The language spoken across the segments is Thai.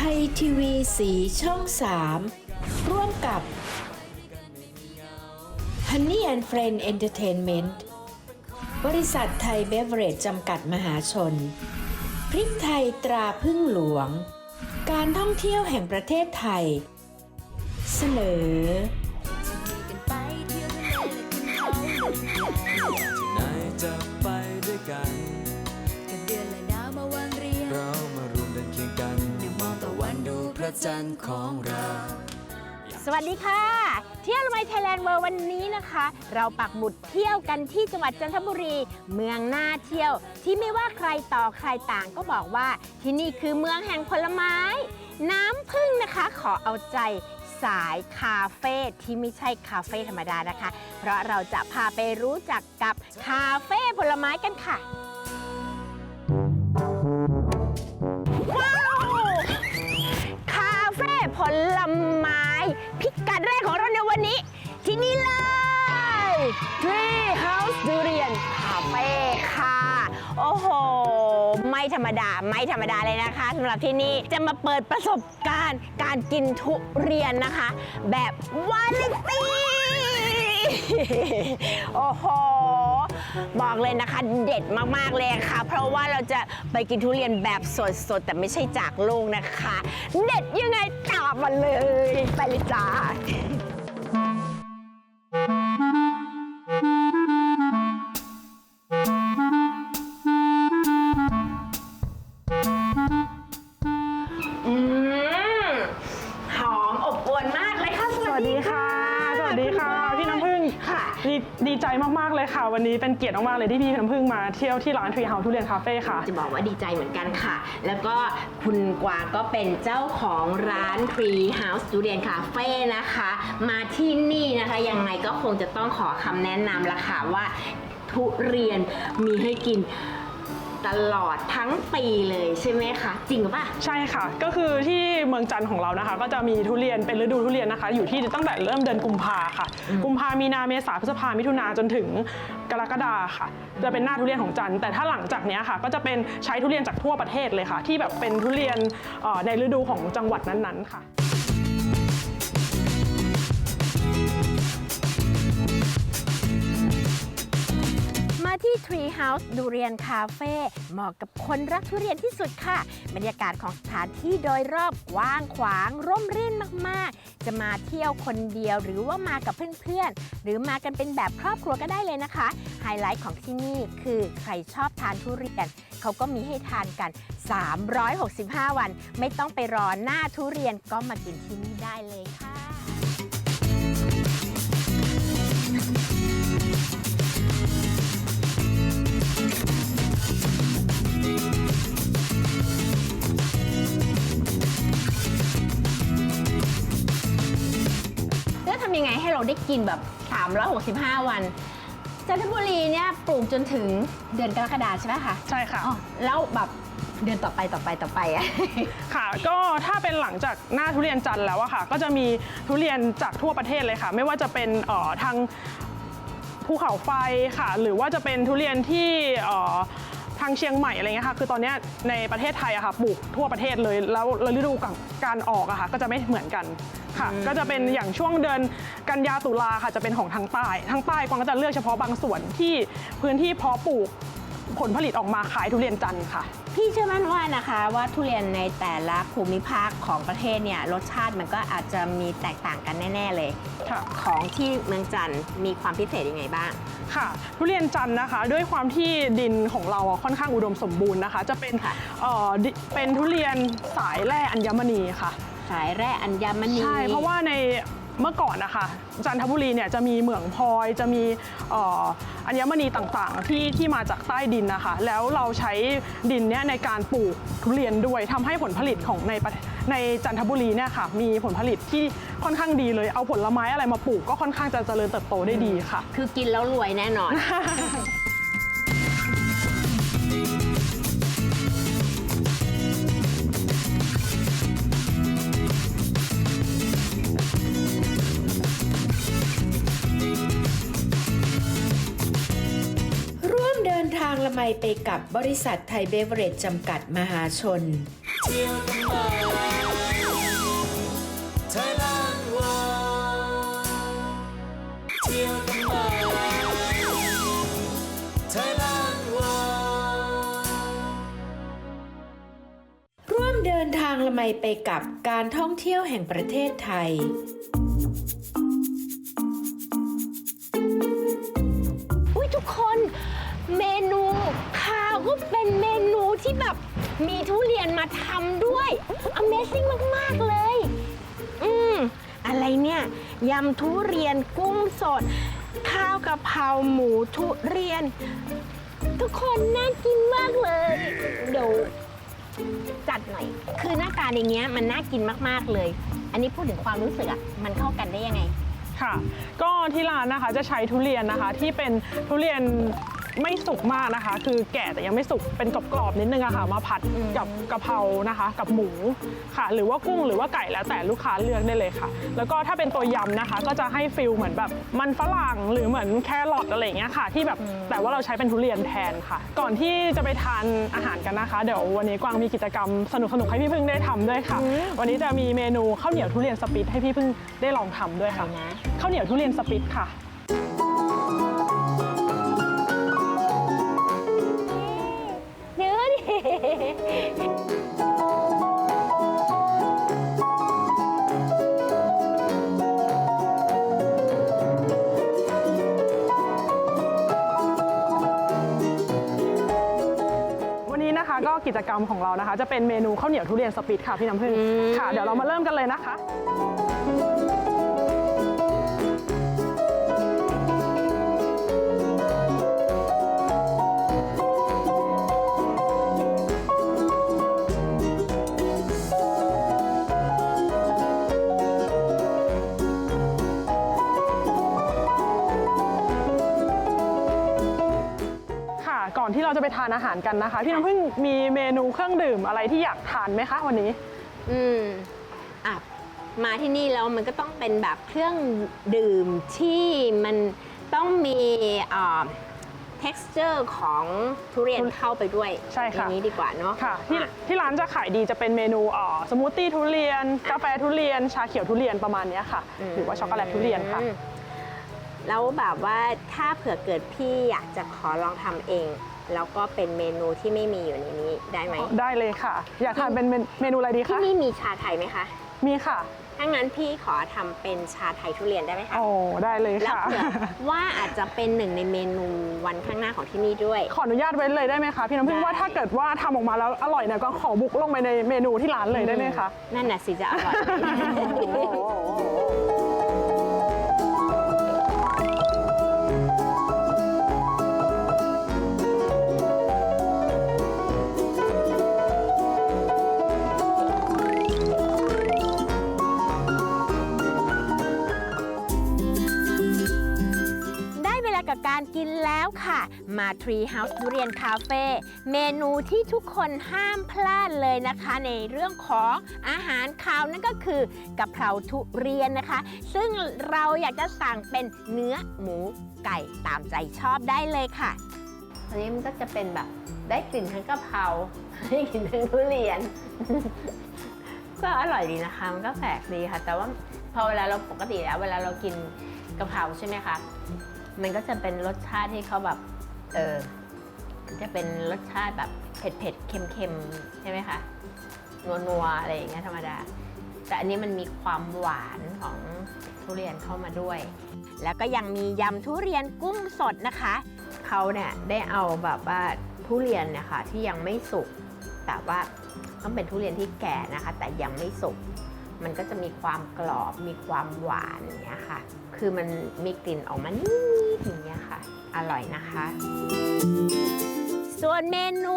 ทยทีวีสีช่อง 3 ร่วมกับ Honey and Friend Entertainment บริษัทไทยเบเวอเรจจำกัดมหาชน พริกไทยตราพึ่งหลวง การท่องเที่ยวแห่งประเทศไทย เสนอจะไปด้วยกัน ระจันทร์ของเรา สวัสดีค่ะ เที่ยวไมไทยแลนด์เวิร์วันนี้นะคะ เราปักหมุดเที่ยวกันที่จังหวัดจันทบุรี เมืองน่าเที่ยว ที่ไม่ว่าใครต่อใครต่างก็บอกว่า ที่นี่คือเมืองแห่งผลไม้ น้ำพึ่งนะคะขอเอาใจสายคาเฟ่ที่ไม่ใช่คาเฟ่ธรรมดานะคะ เพราะเราจะพาไปรู้จักกับคาเฟ่ผลไม้กันค่ะ Tree House Durian Cafe ค่ะ โอ้โห ไม่ธรรมดา ไม่ธรรมดาเลยนะคะสำหรับที่นี่จะมาเปิดประสบการณ์ การกินทุเรียนนะคะ แบบวาไรตี้โอ้โห บอกเลยนะคะเด็ดมาก ๆ เลยค่ะ เพราะว่าเราจะไปกินทุเรียนแบบสด ๆ แต่ไม่ใช่จากลูกนะคะ เด็ดยังไงตามมาเลย ไปเลยจ้า มากๆเลยค่ะ วันนี้เป็นเกียรติมากๆเลยที่พี่น้ำพึ่งมาเที่ยวที่ร้านทรีเฮาทุเรียนคาเฟ่ค่ะ จะบอกว่าดีใจเหมือนกันค่ะ แล้วก็คุณกวางก็เป็นเจ้าของร้าน Tree House Student Cafe นะคะ มาที่นี่นะคะ ยังไงก็คงจะต้องขอคำแนะนำละค่ะว่าทุเรียนมีให้กิน ตลอดทั้งปีเลยใช่ไหมคะจริงหรือเปล่าใช่ค่ะ ก็คือที่เมืองจันทร์ของเรานะคะ ก็จะมีทุเรียนเป็นฤดูทุเรียนนะคะ อยู่ที่ตั้งแต่เริ่มเดือนกุมภาค่ะ กุมภามีนาเมษาพฤษภามิถุนาจนถึงกรกฎาค่ะ จะเป็นหน้าทุเรียนของจันทร์แต่ถ้าหลังจากเนี้ยค่ะ ก็จะเป็นใช้ทุเรียนจากทั่วประเทศเลยค่ะ ที่แบบเป็นทุเรียนเอ่อในฤดูของจังหวัดนั้นๆค่ะ ที่ Tree House ดูเรียนคาเฟ่เหมาะกับคนรักทุเรียนที่สุดค่ะ บรรยากาศของสถานที่โดยรอบกว้างขวาง ร่มรื่นมากๆ จะมาเที่ยวคนเดียวหรือว่ามากับเพื่อนๆ หรือมากันเป็นแบบครอบครัวก็ได้เลยนะคะ ไฮไลท์ของที่นี่คือใครชอบทานทุเรียนเขาก็มีให้ทานกัน 365 วัน ไม่ต้องไปรอหน้าทุเรียนก็มากินที่นี่ได้เลยค่ะ แล้วทำยังไงให้เราได้กินแบบ 365 วัน จันทบุรีเนี่ยปลูกจนถึงเดือนกรกฎาใช่ไหมคะใช่ค่ะ อ๋อแล้วแบบเดือนต่อไปต่อไปต่อไปอะ ค่ะ ก็ถ้าเป็นหลังจากหน้าทุเรียนจันทร์แล้วอะค่ะ ก็จะมีทุเรียนจากทั่วประเทศเลยค่ะ ไม่ว่าจะเป็นเอ่อทางภูเขาไฟค่ะ หรือว่าจะเป็นทุเรียนที่เอ่อ ทางเชียงใหม่อะไรเงี้ยค่ะคือตอนเนี้ยในประเทศไทยอะค่ะปลูกทั่วประเทศเลยแล้วแล้วฤดูการออกอะค่ะก็จะไม่เหมือนกันค่ะ ก็จะเป็นอย่างช่วงเดือนกันยาตุลาค่ะจะเป็นของทางใต้ทางใต้กวางก็จะเลือกเฉพาะบางส่วนที่พื้นที่เพาะปลูก ผลผลิตออกมาขายทุเรียนจันทร์ค่ะ พี่เชื่อมั่นว่านะคะว่าทุเรียนในแต่ละภูมิภาคของประเทศเนี่ยรสชาติมันก็อาจจะมีแตกต่างกันแน่ ๆ เลยค่ะของที่เมืองจันทร์มีความพิเศษยังไงบ้างค่ะ ทุเรียนจันทร์นะคะ ด้วยความที่ดินของเราอะค่อนข้างอุดมสมบูรณ์นะคะ จะเป็นค่ะเอ่อดิเป็นทุเรียนสายแร่อัญมณีค่ะ สายแร่อัญมณีใช่เพราะว่าใน เมื่อก่อนนะคะจันทบุรีเนี่ยจะมีเหมืองพลอยจะมีเอ่ออัญมณีต่างๆ ที่ที่มาจากใต้ดินนะคะ แล้วเราใช้ดินเนี่ยในการปลูกทุเรียนด้วยทำให้ผลผลิตของในประในจันทบุรีเนี่ยค่ะมีผลผลิตที่ค่อนข้างดีเลยเอาผลไม้อะไรมาปลูกก็ค่อนข้างจะเจริญเติบโตได้ดีค่ะ คือกินแล้วรวยแน่นอน ไปกับบริษัทไทยเบเวอร์เรจจำกัดมหาชนร่วมเดินทางละไมไปกับการท่องเที่ยวแห่งประเทศไทย แบบมีทุเรียนมาทำด้วย Amazing มาก ๆ เลย อืม อะไรเนี่ยยำทุเรียนกุ้งสด ข้าวกะเพราหมูทุเรียน ทุกคนน่ากินมากเลย เดี๋ยวจัดหน่อย คือหน้าตาอย่างเงี้ยมันน่ากินมากๆเลย อันนี้พูดถึงความรู้สึกอะมันเข้ากันได้ยังไง ค่ะ ก็ที่ร้านนะคะจะใช้ทุเรียนนะคะที่เป็นทุเรียน ไม่สุกมากนะคะ คือแก่แต่ยังไม่สุกเป็นกรอบๆนิดนึงอะค่ะ มาผัดกับกะเพรานะคะ กับหมูค่ะ หรือว่ากุ้งหรือว่าไก่แล้วแต่ลูกค้าเลือกได้เลยค่ะ แล้วก็ถ้าเป็นตัวยำนะคะ ก็จะให้ฟิลเหมือนแบบมันฝรั่งหรือเหมือนแครอทอะไรอย่างเงี้ยค่ะ ที่แบบแต่ว่าเราใช้เป็นทุเรียนแทนค่ะ ก่อนที่จะไปทานอาหารกันนะคะ เดี๋ยววันนี้กวางมีกิจกรรมสนุกๆให้พี่พึ่งได้ทำด้วยค่ะ วันนี้จะมีเมนูข้าวเหนียวทุเรียนสปิตให้พี่พึ่งได้ลองทำด้วยค่ะนะข้าวเหนียวทุเรียนสปิตค่ะ วันนี้นะคะก็กิจกรรมของเรานะคะ จะเป็นเมนูข้าวเหนียวทุเรียนสปิตค่ะพี่น้ำพึ่งค่ะ เดี๋ยวเรามาเริ่มกันเลยนะคะค่ะ เราจะไปทานอาหารกันนะคะ พี่น้ำพึ่งมีเมนูเครื่องดื่มอะไรที่อยากทานไหมคะวันนี้ อืมอะมาที่นี่แล้วมันก็ต้องเป็นแบบเครื่องดื่มที่มันต้องมีอ่า texture ของทุเรียนเข้าไปด้วยใช่ค่ะ อย่างนี้ดีกว่าเนาะค่ะที่อะที่ร้านจะขายดีจะเป็นเมนูเอ่อสมูทตี้ทุเรียน กาแฟทุเรียน ชาเขียวทุเรียนประมาณเนี้ยค่ะ หรือว่าช็อกโกแลตทุเรียนค่ะ อืมแล้วแบบว่าถ้าเผื่อเกิดพี่อยากจะขอลองทำเอง แล้วก็เป็นเมนูที่ไม่มีอยู่ในนี้ได้ไหมได้เลยค่ะ อยากทานเป็นเมนเมนูอะไรดีที่คะนี่มีชาไทยไหมคะ มีค่ะ ถ้างั้นพี่ขอทำเป็นชาไทยทุเรียนได้ไหมคะ โอ้ได้เลยแล้วค่ะ เผื่อว่าอาจจะเป็นหนึ่งในเมนูวันข้างหน้าของที่นี่ด้วย ขออนุญาตไว้เลยได้ไหมคะพี่น้ำพึ่งได้ ว่าถ้าเกิดว่าทำออกมาแล้วอร่อยเนี่ยก็ขอบุกลงไปในเมนูที่ร้านเลยได้ไหมคะ นั่นน่ะสิจะอร่อยไหมไกับการกินแล้วค่ะ มา Tree House ทุเรียนคาเฟ่เมนูที่ทุกคนห้ามพลาดเลยนะคะ ในเรื่องของอาหารคาวนั่นก็คือกะเพราทุเรียนนะคะ ซึ่งเราอยากจะสั่งเป็นเนื้อหมูไก่ตามใจชอบได้เลยค่ะอันนี้มันก็จะเป็นแบบได้กลิ่นทั้งกะเพราได้กลิ่นทั้งทุเรียน ก็อร่อยดีนะคะ มันก็แปลกดีค่ะ แต่ว่าพอเวลาเราปกติแล้ว เวลาเรากินกะเพราใช่ไหมคะ มันก็จะเป็นรสชาติที่เขาแบบ เออจะเป็นรสชาติแบบเผ็ดเผ็ดๆเค็มเค็มๆใช่ไหมคะ นัวนัวๆอะไรอย่างเงี้ยธรรมดา แต่อันนี้มันมีความหวานของทุเรียนเข้ามาด้วย แล้วก็ยังมียำทุเรียนกุ้งสดนะคะ เขาเนี่ยได้เอาแบบว่าทุเรียนนี่ยค่ะที่ยังไม่สุก แต่ว่าต้องเป็นทุเรียนที่แก่นะคะ แต่ยังไม่สุก มันก็จะมีความกรอบมีความหวานอย่างเงี้ยค่ะ คือมันมีกลิ่นออกมานิดๆอย่างเงี้ยค่ะ อร่อยนะคะ ส่วนเมนู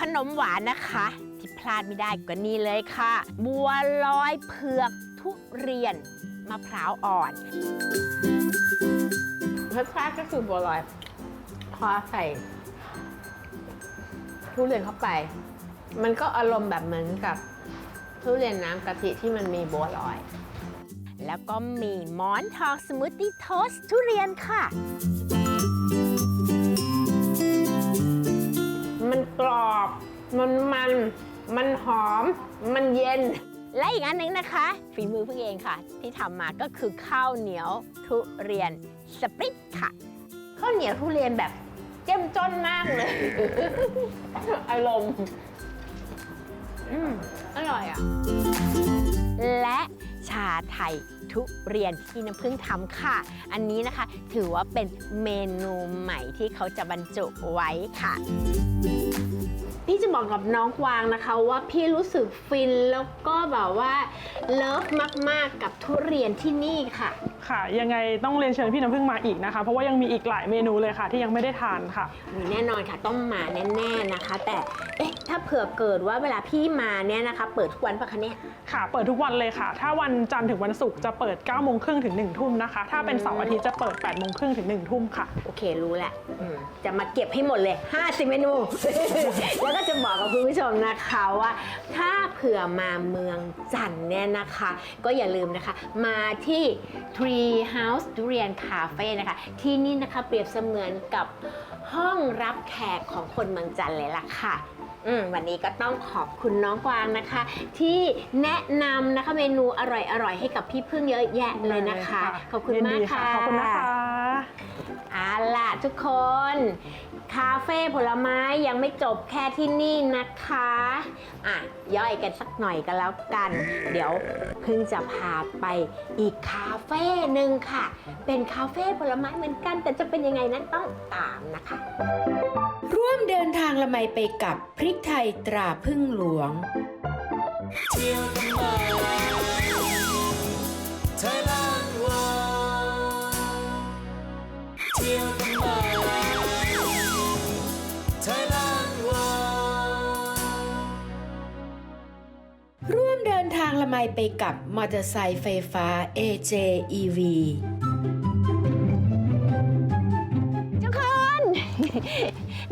ขนมหวานนะคะ ที่พลาดไม่ได้ก็นี่เลยค่ะ บัวลอยเผือกทุเรียนมะพร้าวอ่อนรสชาติก็คือบัวลอย พอใส่ทุเรียนเข้าไป มันก็อารมณ์แบบเหมือนกับ ทุเรียนน้ำกะทิที่มันมีบัวลอย แล้วก็มีหมอนทองสมูทตี้โทสทุเรียนค่ะ มันกรอบ มันมัน มันหอม มันเย็น และอีกอันหนึ่งนะคะ ฝีมือเพิ่งเองค่ะ ที่ทำมาก็คือข้าวเหนียวทุเรียนสปริตค่ะ ข้าวเหนียวทุเรียนแบบเจ้มจนมากเลย อารมณ์ อืม อร่อยอะ และชาไทยทุเรียนที่น้ำพึ่งทำค่ะ อันนี้นะคะถือว่าเป็นเมนูใหม่ที่เขาจะบรรจุไว้ค่ะพี่จะบอกกับน้องกวางนะคะว่าพี่รู้สึกฟินแล้วก็แบบว่าเลิฟมาก ๆ กับทุเรียนที่นี่ค่ะ ค่ะ ยังไงต้องเรียนเชิญพี่น้ำพึ่งมาอีกนะคะ เพราะว่ายังมีอีกหลายเมนูเลยค่ะ ที่ยังไม่ได้ทานค่ะ มีแน่นอนค่ะต้องมาแน่ๆนะคะ แต่เอ๊ะถ้าเผื่อเกิดว่าเวลาพี่มาเนี่ยนะคะ เปิดทุกวันปะคะเนี่ย ค่ะ เปิดทุกวันเลยค่ะ ถ้าวันจันทร์ถึงวันศุกร์จะเปิด9โมงครึ่งถึง1ทุ่มนะคะ ถ้าเป็นเสาร์อาทิตย์จะเปิด8โมงครึ่งถึง1ทุ่มค่ะ โอเครู้แหละอืมจะมาเก็บให้หมดเลย 50 เมนู แล้วก็จะบอกกับคุณผู้ชมนะคะว่า ถ้าเผื่อมาเมืองจันทร์เนี่ยนะคะ ก็อย่าลืมนะคะ มาที่ Tree House Durian Cafe นะคะ ที่นี่นะคะเปรียบเสมือนกับห้องรับแขกของคนเมืองจันทร์เลยล่ะค่ะอืมวันนี้ก็ต้องขอบคุณน้องกวางนะคะ ที่แนะนำนะคะเมนูอร่อยๆ ให้กับพี่พึ่งเยอะแยะเลยนะคะ ขอบคุณยินมาดีกค่ะขอบคุณนะคะเอาล่ะทุกคน คาเฟ่ผลไม้ยังไม่จบแค่ที่นี่นะคะ อะ ย่อยกันสักหน่อยกันแล้วกัน เดี๋ยวเพิ่งจะพาไปอีกคาเฟ่หนึ่งค่ะ เป็นคาเฟ่ผลไม้เหมือนกัน แต่จะเป็นยังไงนั้นต้องตามนะคะ ร่วมเดินทางละไมไปกับพริกไทยตราพึ่งหลวงไทยแลน ละไมไปกับมอเตอร์ไซค์ไฟฟ้า AJEV ทุกคน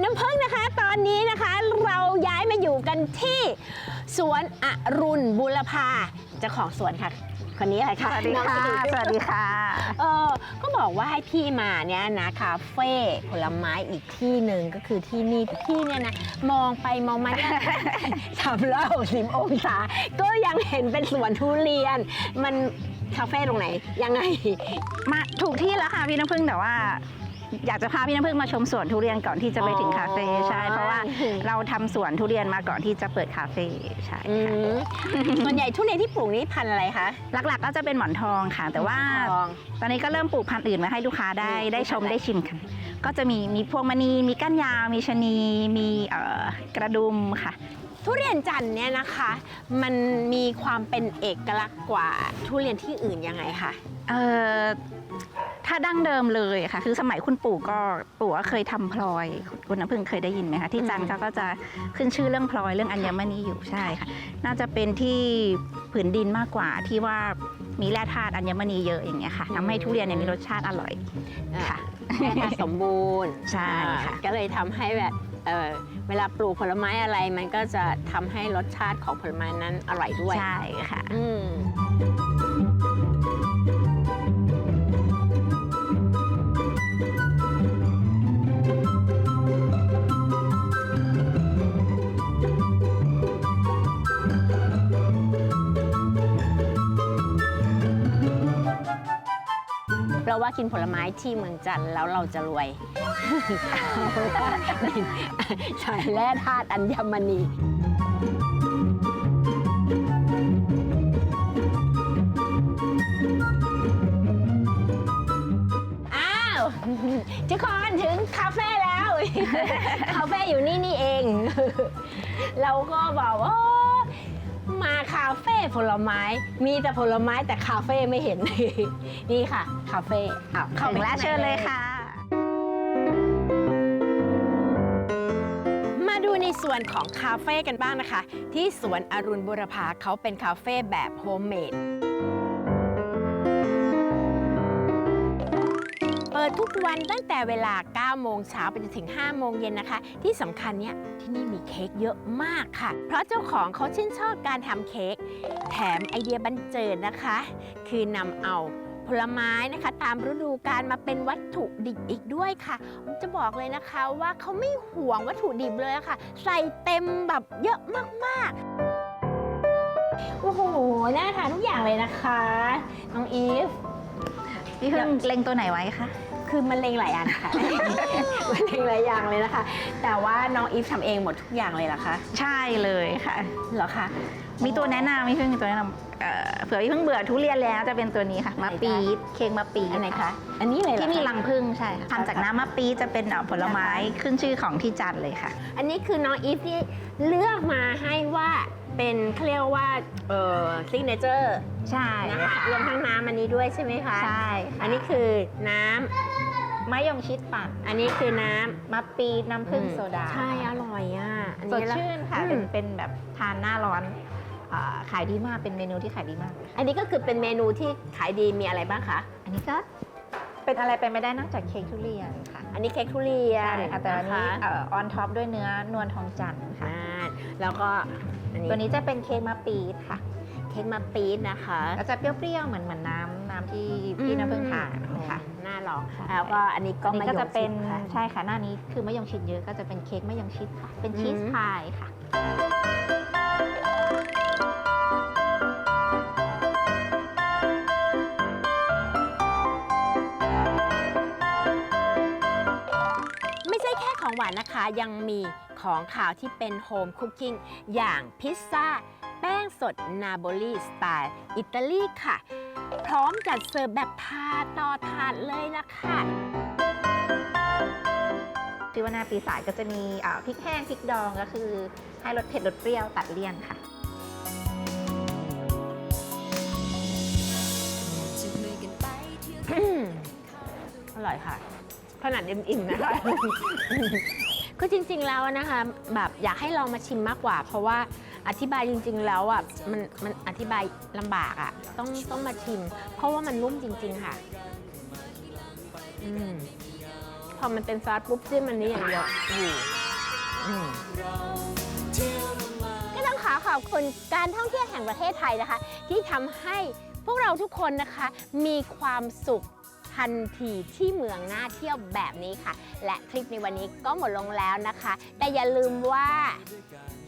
น้ำพึ่งนะคะ ตอนนี้นะคะเราย้ายมาอยู่กันที่ สวนอรุณบุรพาเจ้าของสวนค่ะ คนนี้เลยค่ะสวัสดีค่ะน้องอิ๋วสวัสดีค่ะเออก็บอกว่าให้พี่มาเนี่ยนะคาเฟ่ผลไม้อีกที่หนึ่งก็คือที่นี่ที่เนี่ยนะมองไปมองมาเนี่ยสามร้อยหกสิบองศา ก็ยังเห็นเป็นสวนทุเรียน มันคาเฟ่ตรงไหนยังไง มาถูกที่แล้วค่ะพี่น้ำพึ่งแต่ว่า อยากจะพาพี่น้ำพึ่งมาชมสวนทุเรียนก่อนที่จะไปถึงคาเฟ่อ๋อใช่ เพราะว่าเราทำสวนทุเรียนมาก่อนที่จะเปิดคาเฟ่ใช่อืค่ะมส่วนใหญ่ทุเรียนที่ปลูกนี่พันธุ์อะไรคะหลักๆก็จะเป็นหมอนทองค่ะ แต่ว่าทอง ตอนนี้ก็เริ่มปลูกพันธุ์อื่นมาให้ลูกค้าได้อืมได้ชมพันธุ์อะไร ได้ชิมกัน ก็จะมีมีพวงมณีมีก้านยาวมีชะนีมีเอ่อกระดุมค่ะ ทุเรียนจันทร์เนี่ยนะคะ มันมีความเป็นเอกลักษณ์กว่าทุเรียนที่อื่นยังไงคะ เอ่อถ้าดั้งเดิมเลยค่ะ คือสมัยคุณปู่ก็ปู่ก็เคยทำพลอย คุณน้ำพึ่งเคยได้ยินไหมคะที่จันทร์เขาก็จะขึ้นชื่อเรื่องพลอยเรื่องอัญมณีอยู่ใช่ค่ะ น่าจะเป็นที่ผืนดินมากกว่าที่ว่ามีแร่ธาตุอัญมณีเยอะอย่างเงี้ยค่ะทำให้ทุเรียนเนี่ยมีรสชาติอร่อยค่ะ แร่ธาตุสมบูรณ์ใช่ค่ะ อ่าก็เลยทำให้แบบเอ่อเวลาปลูกผลไม้อะไรมันก็จะทำให้รสชาติของผลไม้นั้นอร่อยด้วยใช่ค่ะ อืม เราว่ากินผลไม้ที่เมืองจันทร์แล้วเราจะรวย ใช่แร่ธาตุอัญมณีอ้าวทุกคนถึงคาเฟ่แล้ว คาเฟ่อยู่นี่นี่เอง เราก็บอกว่า มาคาเฟ่ผลไม้ มีแต่ผลไม้แต่คาเฟ่ไม่เห็น นี่ค่ะ คาเฟ่อ้าวเข้าถึไปงแล้วข้างในเชิญเลยค่ะ มาดูในส่วนของคาเฟ่กันบ้างนะคะ ที่สวนอรุณบุรพาเขาเป็นคาเฟ่แบบโฮมเมด ดทุกวันตั้งแต่เวลา 9 โมงเช้าไปจนถึง 5 โมงเย็นนะคะ ที่สำคัญเนี่ยที่นี่มีเค้กเยอะมากค่ะ เพราะเจ้าของเขาชื่นชอบการทำเค้ก แถมไอเดียบันเจิดนะคะ คือนำเอาผลไม้นะคะ ตามฤดูกาลมาเป็นวัตถุดิบอีกด้วยค่ะ จะบอกเลยนะคะว่าเขาไม่ห่วงวัตถุดิบเลยะค่ะ ใส่เต็มแบบเยอะมากๆ โอ้โห น่าทานทุกอย่างเลยนะคะ น้องอีฟ พี่เพึ่งเล็งตัวไหนไว้คะ คือมันเลงหลายอย่างค่ะ มันเลงหลายอย่างเลยนะคะ แต่ว่าน้องอีฟทำเองหมดทุกอย่างเลยเหรอคะใช่เลยค่ะ เหรอคะมีตัวแนะนำมีเพิ่งมีตัวแนะนำเอ่อเผื่อพี่เพิ่งเบื่อทุเรียนแล้วจะเป็นตัวนี้ค่ะมะปี๊ดเค้กมะปี๊ดอันไหนคะอันนี้เลยเหรอที่มีคะ รังผึ้งใช่ค่ะทำจากน้ำมะปี๊ดจะเป็นเอ่อผลไม้ขึ้นชื่อของที่จันทร์เลยค่ะ อันนี้คือน้องอีฟที่เลือกมาให้ว่า เป็นเขาเรียกว่าเอ่อซิกเนเจอร์ใช่นะคะรวมทั้งน้ำอันนี้ด้วยใช่ไหมคะใช่อันนี้คือน้ำมะยงชิดปั่นอันนี้คือน้ำมะปี๊ดน้ำผึ้งโซดาใช่อร่อยอะอันสดนี้แล้วชื่นค่ะอืมเป็นเป็นแบบทานหน้าร้อนอ่าขายดีมากเป็นเมนูที่ขายดีมากเลยค่ะอันนี้ก็คือเป็นเมนูที่ขายดีมีอะไรบ้างคะอันนี้ก็เป็นอะไรไปไม่ได้นอกจากเค้กทุเรียนค่ะ อันนี้เค้กทุเรียนใช่ค่ะแต่อันนี้นะคะออนท็อปด้วยเนื้อนวลทองจันทร์ค่ะอ่าแล้วก็ อันนี้ตัวนี้จะเป็นเค้กมะปี๊ดค่ะ เค้กมะปี๊ดนะคะแล้วจะเปรี้ยวๆเหมือนเหมือนน้ำน้ำที่พี่น้ำผึ้งทานค่ะน่าลองใช่แล้วก็อันนี้ก็อันนี้มะก็ยงจะเป็นชิดค่ะใช่ค่ะหน้านี้คือมะยงชิดเยอะก็จะเป็นเค้กมะยงชิดค่ะ เป็นชีสอืมพายค่ะไม่ใช่แค่ของหวานนะคะยังมี ของขาวที่เป็นโฮมคุกกิ้งอย่างพิซซ่า แป้งสดนาโบลีสไตล์อิตาลีค่ะ พร้อมจัดเสิร์ฟแบบถาดต่อถาดเลยล่ะค่ะชื่อว่าหน้าปีศาจก็จะมีอ่าพริกแห้งพริกดองก็คือ ให้รสเผ็ดรสเปรี้ยวตัดเลี่ยนค่ะอร่อยค่ะ ขนาดอิ่มๆนะคะ ก็จริงๆแล้วนะคะแบบอยากให้ลองมาชิมมากกว่า เพราะว่าอธิบายจริง ๆ แล้วอะมันมันอธิบายลำบากอะต้องต้องมาชิม เพราะว่ามันนุ่มจริง ๆ ค่ะอืมพอมันเป็นซอสปุ๊บจิ้มมันนี้อย่างเดียวอยู่ก็ต้องขอขอบคุณการท่องเที่ยวแห่งประเทศไทยนะคะ ที่ทำให้พวกเราทุกคนนะคะมีความสุข ทันทีที่เมืองน่าเที่ยวแบบนี้ค่ะ และคลิปในวันนี้ก็หมดลงแล้วนะคะ แต่อย่าลืมว่า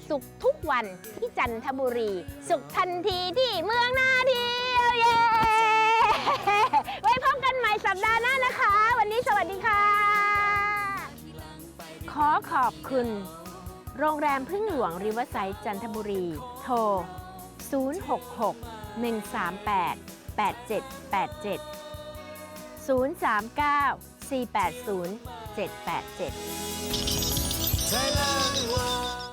สุขทุกวันที่จันทบุรี สุขทันทีที่เมืองน่าเที่ยวเย้ไว้พบกันใหม่สัปดาห์หน้านะคะ วันนี้สวัสดีค่ะ ขอขอบคุณ โรงแรมพึ่งหลวงริเวอร์ไซด์จันทบุรี โทร 066 138 8787 039 480 787